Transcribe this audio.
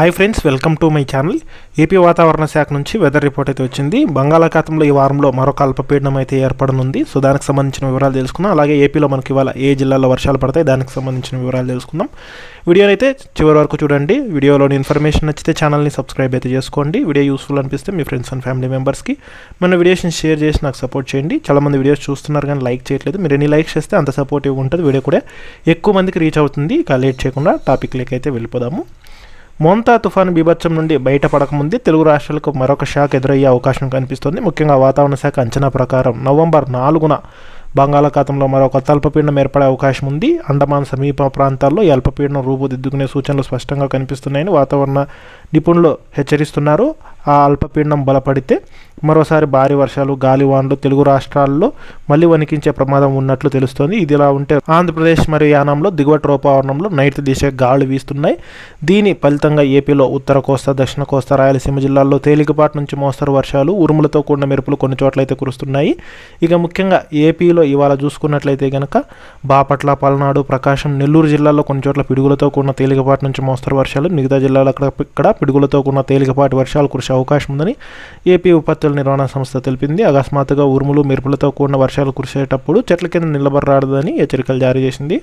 Hi friends welcome to my channel AP వాతావరణ శాఖ నుంచి వెదర్ రిపోర్ట్ అయితే వచ్చింది. బంగాళాఖాతంలో ఈ వారంలో మరొక అల్పపీడనం అయితే ఏర్పడనుంది. సో దానికి సంబంధించిన వివరాలు తెలుసుకుందాం. అలాగే ఏపీలో మనకి ఇవాళ ఏ జిల్లాలో వర్షాలు పడతాయి దానికి సంబంధించిన వివరాలు తెలుసుకుందాం. వీడియోని అయితే చివరి వరకు చూడండి. వీడియోలోని ఇన్ఫర్మేషన్ నచ్చితే ఛానల్ని సబ్స్క్రైబ్ అయితే చేసుకోండి. వీడియో యూస్ఫుల్ అనిపిస్తే మీ ఫ్రెండ్స్ అండ్ ఫ్యామిలీ మెంబర్స్కి మన వీడియోస్ని షేర్ చేసి నాకు సపోర్ట్ చేయండి. చాలామంది వీడియోస్ చూస్తున్నారు కానీ లైక్ చేయట్లేదు. మీరు ఎన్ని లైక్స్ చేస్తే అంత సపోర్టివ్ ఉంటుంది. వీడియో కూడా ఎక్కువ మందికి రీచ్ అవుతుంది. ఇక లేట్ చేయకుండా టాపిక్లోకి అయితే వెళ్ళిపోదాము. మోంతా తుఫాను బీభత్సం నుండి బయటపడకముందే తెలుగు రాష్ట్రాలకు మరొక షాక్ ఎదురయ్యే అవకాశం కనిపిస్తోంది. ముఖ్యంగా వాతావరణ శాఖ అంచనా ప్రకారం నవంబర్ నాలుగున బంగాళాఖాతంలో మరొక అల్పపీడనం ఏర్పడే అవకాశం ఉంది. అండమాన్ సమీప ప్రాంతాల్లో ఈ అల్పపీడనం రూపుదిద్దుకునే సూచనలు స్పష్టంగా కనిపిస్తున్నాయని వాతావరణ నిపుణులు హెచ్చరిస్తున్నారు. ఆ అల్పపీడనం బలపడితే మరోసారి భారీ వర్షాలు గాలివాన్లు తెలుగు రాష్ట్రాల్లో మళ్ళీ వణికించే ప్రమాదం ఉన్నట్లు తెలుస్తోంది. ఇది ఇలా ఉంటే ఆంధ్రప్రదేశ్ మరియు యానంలో దిగువ ట్రోపావరణంలో నైరుతి దిశ గాలు వీస్తున్నాయి. దీని ఫలితంగా ఏపీలో ఉత్తర కోస్తా దక్షిణ కోస్తా రాయలసీమ జిల్లాల్లో తేలికపాటి నుంచి మోస్తరు వర్షాలు ఉరుములతో కూడిన మెరుపులు కొన్ని చోట్ల అయితే కురుస్తున్నాయి. ఇక ముఖ్యంగా ఏపీలో ఇవాళ చూసుకున్నట్లయితే కనుక బాపట్ల పల్నాడు ప్రకాశం నెల్లూరు జిల్లాల్లో కొన్ని చోట్ల పిడుగులతో కూడిన తేలికపాటి నుంచి మోస్తరు వర్షాలు మిగతా జిల్లాలో అక్కడ ఇక్కడ పిడుగులతో కూడిన తేలికపాటి వర్షాలు కురిసే అవకాశం ఉందని ఏపీ విపత్తుల నిర్వహణ సంస్థ తెలిపింది. అకస్మాత్తుగా ఉరుములు మెరుపులతో కూడిన వర్షాలు కురిసేటప్పుడు చెట్ల కింద నిలబడరాడదని హెచ్చరికలు జారీ చేసింది.